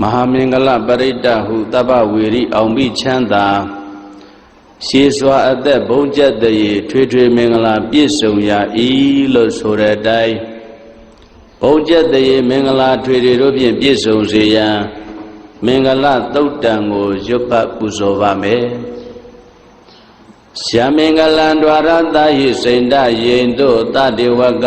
မဟာမင်္ဂလပရိတ္တဟုတပ္ပဝေရိအောင်ပြီးချမ်းသာရှေးစွာအသက်ဘုံကျက်တရေထွေထွေမင်္ဂလာပြည့်စုံရာဤလို့ဆိုတဲ့အတိုင်းဘုံကျက်တရေမင်္ဂလာထွေထွေတို့ဖြင့်ပြည့်စုံစေရန်မင်္ဂလသုတ်တံကိုရွတ်ပတ်ပူဇော်ပါမယ်ရှာမင်္ဂလံ द्वार တာဟိစိန္ဒယေင်တို့တတေဝက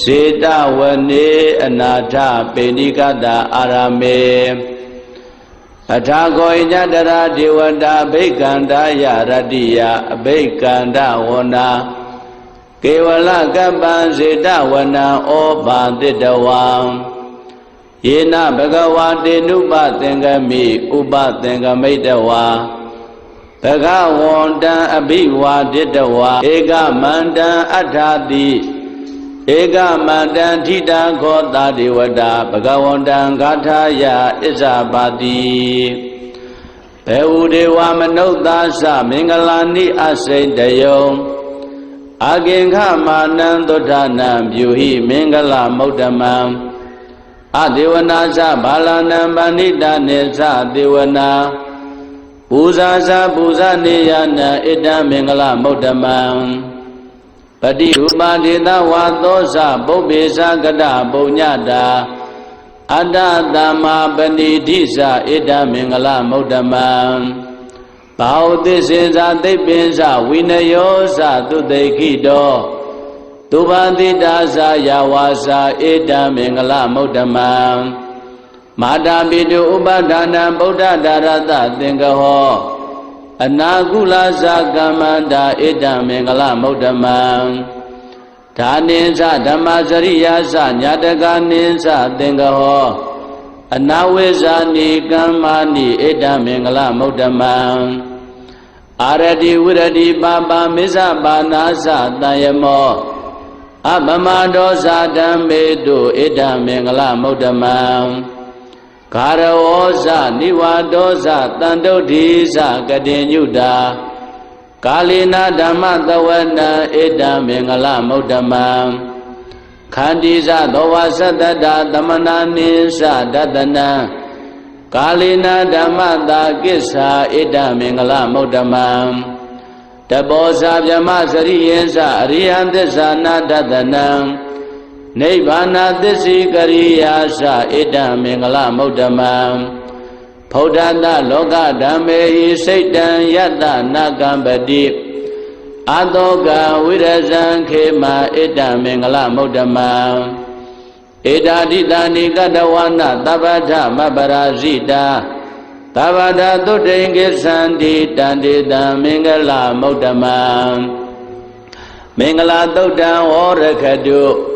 စေတဝနေအနာထပေဏိကတာအာရမေအထာကောဣညတရာဒေဝတာအဘိကန္တာယရတ္တိယအဘိကန္တဝနာကေဝလကပ္ပံစေတဝနံဩဘာတိတဝံယေနဘဂဝါတေနုပသင်္ကမိဥပသင်္ကမိတဝါဘဂဝန္တံအဘိဝါဒိတဝါဧကမန္တံအထာတိ ဧကမန္တံထိတံခောတာဒေဝတာဘဂဝန္တံဂါထာယဣဇာပါတိဘေဝဒေဝမနုဿာသမင်္ဂလာနိအစိန်တယုံအကင်ခမာနံသုဒ္ဓနာပြုဟိမင်္ဂလမௌတမံအဒေဝနာသဘာလနံပဏိတနေသဒေဝနာပူဇာဇာပူဇာနေယနာဣတံမင်္ဂလမௌတမံ ပတိရူပဒေသဝါသောဇပုပ္ပေသကတပုညတာအတ္တသမ္မာပဏိဓိသဣတံမင်္ဂလမௌတမံဘာဝသစ္စေသာသိပ္ပင်္စဝိနယောသသုတေခိတောသူဘာတိတာသာယဝါစာဣတံမင်္ဂလမௌတမံမာတာပိတုဥပဒါနံဗုဒ္ဓဒါရတသင်္ကဟော အနာကုလသကမ္မန္တာဣတံမင်္ဂလမௌတမံဒါနိသဓမ္မစရိယာသညာတကနိသသင်္ကဟောအနာဝိဇာနိကမ္မာနိဣတံမင်္ဂလမௌတမံအာရတိဝိရတိပါပါမစ္ဆပါနာသတယမောအပမဒောဇာဓမ္မေတုဣဒံမင်္ဂလမௌတမံ ဂါရဝောဇနိဝါဒောဇတန်တုဋ္ဌိဇကတိညုတာကာလေနာဓမ္မသဝနံဣဒံမင်္ဂလမௌတမံခန္တီဇသောဝသတ္တတာသမနာနိသဒတနံကာလေနာဓမ္မတာကိစ္ဆာဣဒံမင်္ဂလမௌတမံတဘောဇာဗြဟ္မစရိယေသအရိယသစ္စာနာဒတနံ နိဗ္ဗာနသစ္စိကရိယာသဣဒံမင်္ဂလမௌတမံဖௌဒတလောကဓမ္မေဟိစိတ်တံယတနာကံပတိအတောကဝိရဇံခေမဣဒံမင်္ဂလမௌတမံဧတာတိတာနိကတဝနာတပ္ပထမပရာဇိတာသဗ္ဗတာသုတေင်္ဂသန္တိတန္တိတံမင်္ဂလမௌတမံမင်္ဂလာသုတ်တံဝရခတု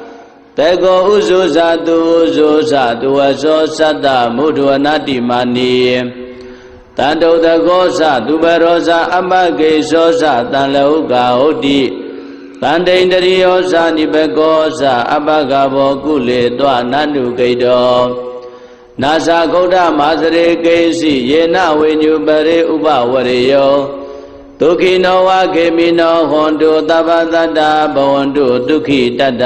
တေကောဥဇုဇာတုဥဇုဇာတုဝဇောသတ္တမုဒ္ဒဝနတိမာနီတန္တုတကောဇသူဘရောဇအမကေဇောဇတံလောကဟုတ်တိတန္တိန်တရိယောဇနိဘကောဇအပကဘောကုလေတောနန္တုကိတောနာဇာဂௌဒမာစရေကိစီယေနဝိညုပရိဥပဝရိယောဒုက္ခိနောဝခေမိနောဟွန်တုသဗ္ဗတတ္တဘဝန္တုဒုက္ခိတတ္တ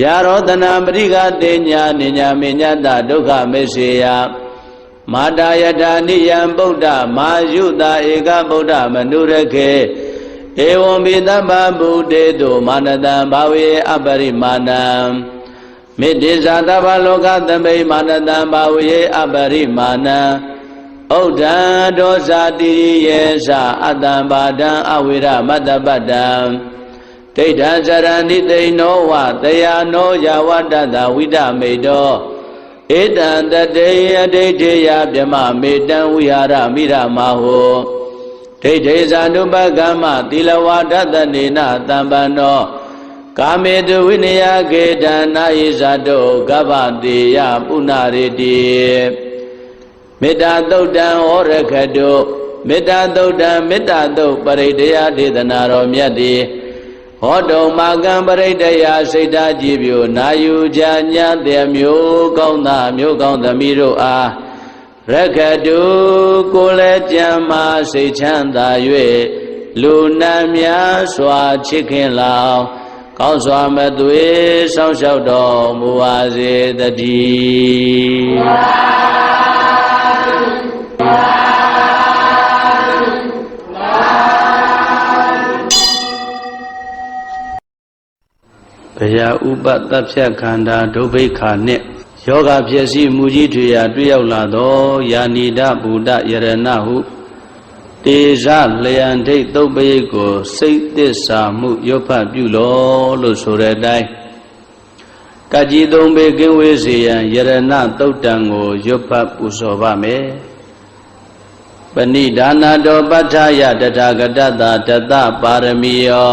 ဖြာရောတနာပရိကတေညာနိညာမေညတဒုက္ခမေစေယမာတာယတာနိယံဗုဒ္ဓမာယုတာဧကဗုဒ္ဓမနုရခေဧဝံပိတဗ္ဗဗုတေတုမာနတံဘာဝေအပရိမာဏံမေတ္တိဇာတဗ္ဗလောကသမိမာနတံဘာဝေအပရိမာဏံဩဒံဒောဇာတိယေသအတ္တံဘာဒံအဝိရမတ္တပတ္တံ ဒိဋ္ဌံဇရဏိသိဏောဝတယာနောယာဝတ္တတဝိဒမေတောဧတံတတေအဒိဋ္ဌေယဗြမမေတံဝိဟာရမိရမဟောဒိဋ္ဌေဇာနုပကမ္မသီလဝါဒတနေနတံပန္နောကာမေတုဝိနယကေတနာယိဇာတောကဗ္ဗတေယပုဏ္ဏရေတိမေတ္တာသုတ်တံဩရခတုမေတ္တာသုတ်တံမေတ္တာသုတ်ပရိတယဒေသနာတော်မြတ်တိ ဟောတုံမာကံပရိတယစိတ်ဓာကြည်ပြိုနာယူကြညာတဲ့မျိုးကောင်းသားမျိုးကောင်းသမီးတို့အားရခတုကိုလည်းကြံမာစိတ်ချမ်းသာ၍လူနာများစွာချစ်ခင်လောင်ကောင်းစွာမသွေဆောင်းလျှောက်တော်မူပါစေတည်း ဘယာဥပတတ်ဖြတ်ခန္ဓာဒုဗိခာနှင့်ယောဂဖြစ်စီမူကြီးထွေရာတွေ့ရောက်လာသောယာနိဒဗုဒ္ဓယရဏဟုတေဇလျံဒိတ်သုတ်ပရိတ်ကိုစိတ်သစ္စာမှုရွတ်ဖတ်ပြုလောလို့ဆိုတဲ့အတိုင်းကကြီးသုံးပေကင်းဝေးစေရန်ယရဏသုတ်တံကိုရွတ်ဖတ်ပူဇော်ပါမယ်ပဏိဒါနာတော်ပဋ္ဌာယတထာဂတတတတပါရမီယော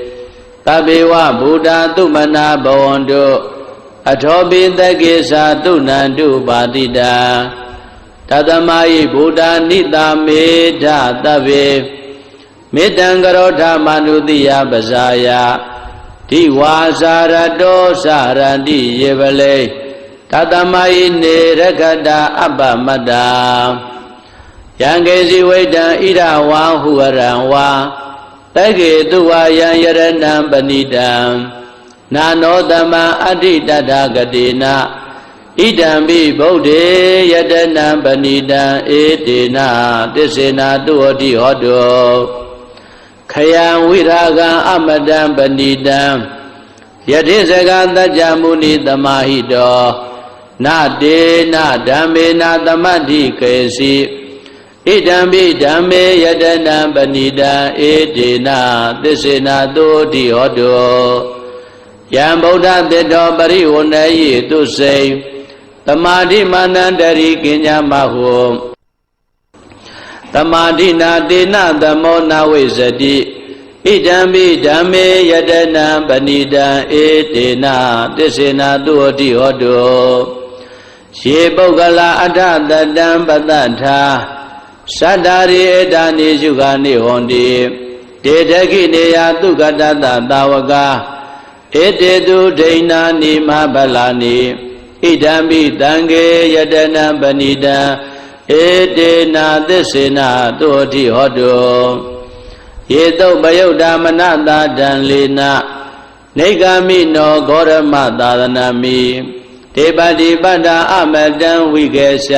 တဗေဝဗုဒ္ဓသုမနာဘဝန္တုအထောပိတကေသာတုဏန္တုပါတိတာတသမယိဗုဒ္ဓနိတာမေဓတဗေမေတံကရောဓမနုတိယပဇာယဒီဝါစာရတောစာရတိယေပလေတသမယိနေရခတာအပ္ပမတ္တာယံကေစီဝိတံဣရဝါဟုရံဝါ တကေတုဝါယံယရဏံပဏိတံနာနောတမံအဋ္ဌိတတဂတိနာဣဒံပိဗုဒ္ဓေယတနံပဏိတံဧတေနသစ္စေနာတုဟောတိဟောတောခယံဝိရာဂံအမတံပဏိတံယတိစကသัจ जा မုနိသမာဟိတောနတေနဓမ္မေနသမတ္တိကေစီ ဣဒံပိဓမ္မေယတနံပဏိတံဧတေနသစ္စေနာတုဟောတိဟောတောယံဗုဒ္ဓတေတောပရိဝဏယိတုစိံတမာတိမာနန္တရိကင်ညာမဟုတမာတိနာတေနသမောနာဝိဇတိဣဒံပိဓမ္မေယတနံပဏိတံဧတေနသစ္စေနာတုဟတိဟောတုရေပုဂ္ဂလာအထတတံပတ္တထာ သတ္တာရိဧတာနိရှုခာနိဟွန်တိတေတခိနေယသုကတတသာဝကဧတေတုဒိဏာနိမဗလာနိဣဒံပိတံခေယတနာပဏိတံဧတေနာသစ္စေနာတောတိဟောတုယေတုပယုတ်ဓမ္မနတာတံလေနာနေဂာမိနောဂောရမသာသနာမိဒေပတိပတ္တာအမတံဝိကေရှ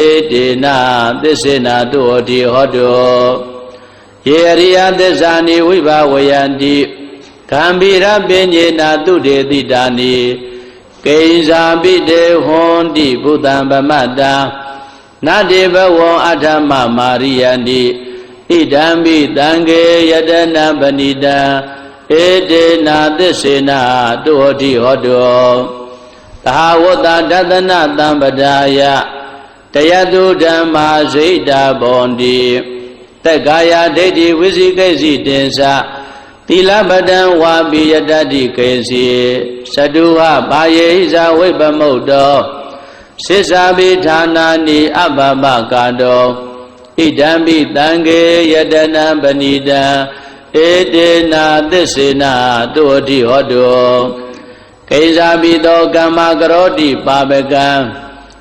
ဧတေနသစ္စေနာတုဟောတိဟောတောယေရိယသစ္စာနိဝိဘာဝယန္တိကံဗိရပင်ညေနာတုတေတိတာနိကိဉ္စာပိတေဟွန်တိဘုဒ္ဓံဗမတ္တာနတေဘဝံအထမမာရိယန္တိဣဒံပိတံခေယတနာပဏိတံဧတေနာသစ္စေနာတုဟောတိဟောတောသဟဝတ္တဒသနတံပဒါယ တယတုဓမ္မာဇိတာဘောန္တိတက္ကာယဒိဋ္ဌိဝိသိကိစီတင်္စသီလပဒံဝါပိယတတိကေစီသတုဟဘာယေဟိဇဝိပမုတ်တောစိစ္ဆာပိဌာနာနိအဘဘကာတောဣဒံပိတံခေယတနာပဏိတံဧတေနာသစ္စေနာတုအတိဟောတောကိဇာပိတောကမ္မကရောတိပါပကံ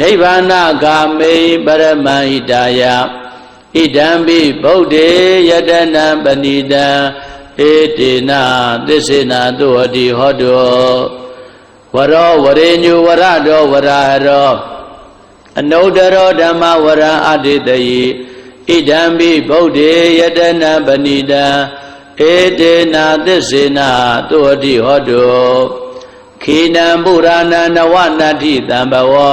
နိဗ္ဗာနဂာမိပရမဟိတာယဣဒံပိဗုဒ္ဓေယတနာပဏိတံဧတေနသစ္စေနာတုဟတိဟောတောဝရောဝရေညုဝရတောဝရဟရောအနုတ္တရောဓမ္မဝရံအတိတယိဣဒံပိဗုဒ္ဓေယတနာပဏိတံဧတေနသစ္စေနာတုဟတိဟောတောခိနံပုရာဏနဝနတ္ထိတံဘဝံ